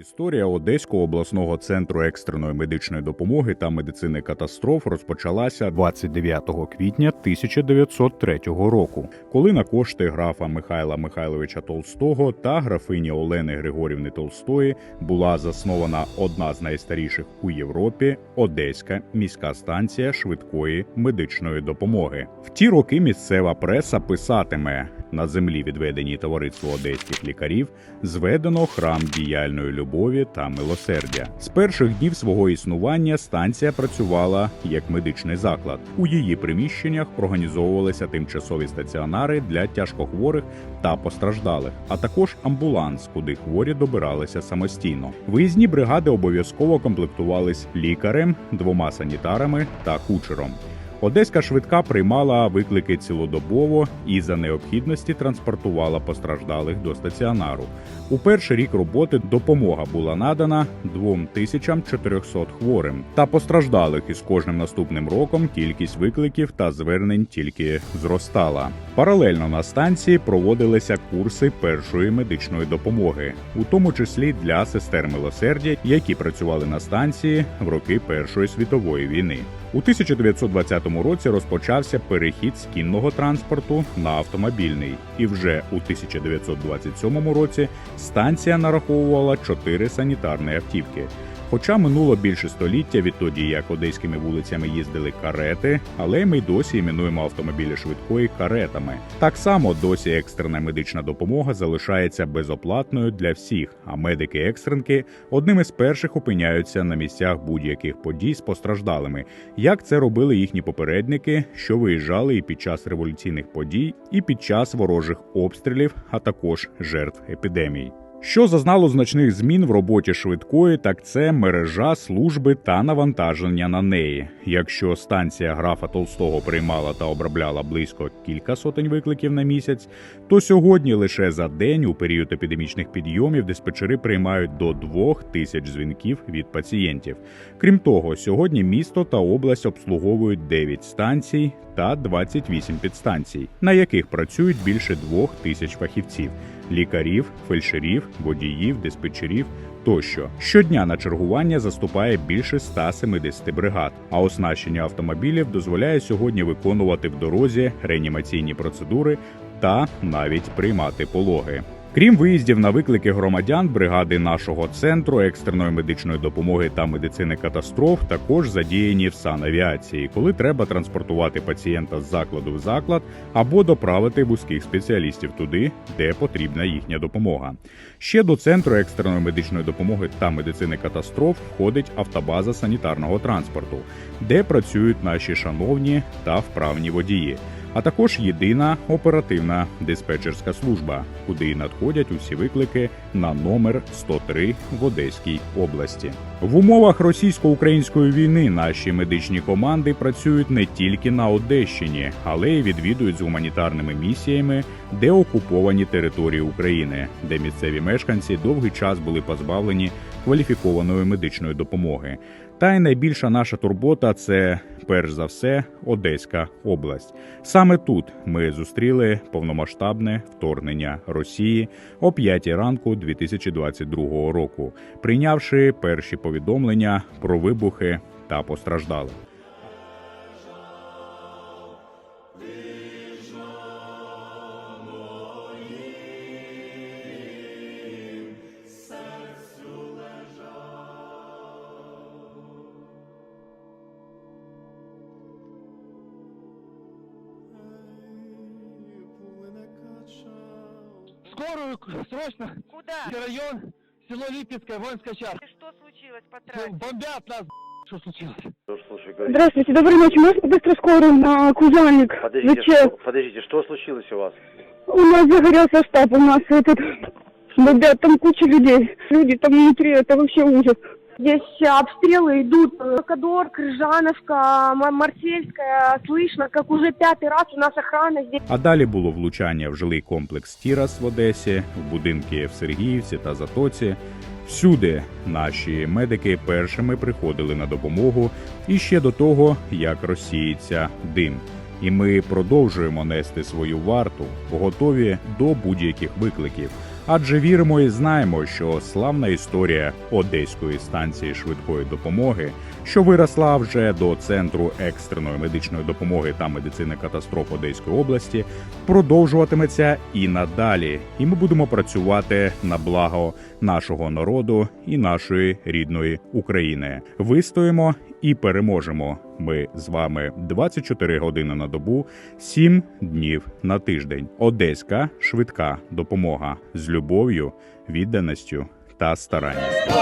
Історія Одеського обласного центру екстреної медичної допомоги та медицини катастроф розпочалася 29 квітня 1903 року, коли на кошти графа Михайла Михайловича Толстого та графині Олени Григорівни Толстої була заснована одна з найстаріших у Європі Одеська міська станція швидкої медичної допомоги. В ті роки місцева преса писатиме на землі, відведеній товариству одеських лікарів, зведено храм діяльної любові та милосердя. З перших днів свого існування станція працювала як медичний заклад. У її приміщеннях організовувалися тимчасові стаціонари для тяжкохворих та постраждалих, а також амбуланс, куди хворі добиралися самостійно. Виїзні бригади обов'язково комплектувались лікарем, двома санітарами та кучером. Одеська швидка приймала виклики цілодобово і за необхідності транспортувала постраждалих до стаціонару. У перший рік роботи допомога була надана 2400 хворим та постраждалих із кожним наступним роком кількість викликів та звернень тільки зростала. Паралельно на станції проводилися курси першої медичної допомоги, у тому числі для сестер милосердя, які працювали на станції в роки Першої світової війни. У 1920 році розпочався перехід з кінного транспорту на автомобільний, і вже у 1927 році станція нараховувала чотири санітарні автівки. Хоча минуло більше століття відтоді, як одеськими вулицями їздили карети, але ми досі іменуємо автомобілі швидкої каретами. Так само досі екстрена медична допомога залишається безоплатною для всіх, а медики-екстренки одним із перших опиняються на місцях будь-яких подій з постраждалими, як це робили їхні попередники, що виїжджали і під час революційних подій, і під час ворожих обстрілів, а також жертв епідемій. Що зазнало значних змін в роботі швидкої, так це мережа служби та навантаження на неї. Якщо станція графа Толстого приймала та обробляла близько кілька сотень викликів на місяць, то сьогодні лише за день у період епідемічних підйомів диспетчери приймають до двох тисяч дзвінків від пацієнтів. Крім того, сьогодні місто та область обслуговують 9 станцій та 28 підстанцій, на яких працюють більше двох тисяч фахівців лікарів, фельдшерів, водіїв, диспетчерів тощо. Щодня на чергування заступає більше 170 бригад, а оснащення автомобілів дозволяє сьогодні виконувати в дорозі реанімаційні процедури та навіть приймати пологи. Крім виїздів на виклики громадян, бригади нашого центру екстреної медичної допомоги та медицини катастроф також задіяні в санавіації, коли треба транспортувати пацієнта з закладу в заклад або доправити вузьких спеціалістів туди, де потрібна їхня допомога. Ще до центру екстреної медичної допомоги та медицини катастроф входить автобаза санітарного транспорту, де працюють наші шановні та вправні водії а також єдина оперативна диспетчерська служба, куди надходять усі виклики на номер 103 в Одеській області. В умовах російсько-української війни наші медичні команди працюють не тільки на Одещині, але й відвідують з гуманітарними місіями, де окуповані території України, де місцеві мешканці довгий час були позбавлені кваліфікованої медичної допомоги. Та й найбільша наша турбота це перш за все Одеська область. Саме тут ми зустріли повномасштабне вторгнення Росії о 5 ранку 2022 року, прийнявши перші повідомлення про вибухи та постраждалих. Скорую, срочно! Куда? Район, село Липецкое, воинская часть. Что случилось по Ну, трассе? Бомбят нас, что случилось? Здравствуйте, доброй ночи. Можно быстро скорую на Кузальник? Подождите, что, подождите, что случилось у вас? У нас загорелся штаб, у нас этот... Бомбят, там куча людей. Люди там внутри, это вообще ужас. Здесь обстрелы идут. Кадор, Крыжановка, М- Марсельская. Слышно, как уже пятый раз у нас охрана здесь. А далі було влучання в жилий комплекс Тірас в Одесі, в будинки в Сергіївці та Затоці. Всюди наші медики першими приходили на допомогу і ще до того, як розсіється дим. І ми продовжуємо нести свою варту, готові до будь-яких викликів. Адже віримо і знаємо, що славна історія одеської станції швидкої допомоги, що виросла вже до центру екстреної медичної допомоги та медицини катастроф Одеської області, продовжуватиметься і надалі. І ми будемо працювати на благо нашого народу і нашої рідної України. Вистоїмо і переможемо. Ми з вами 24 години на добу, 7 днів на тиждень. Одеська швидка допомога з любов'ю, відданістю та старанністю.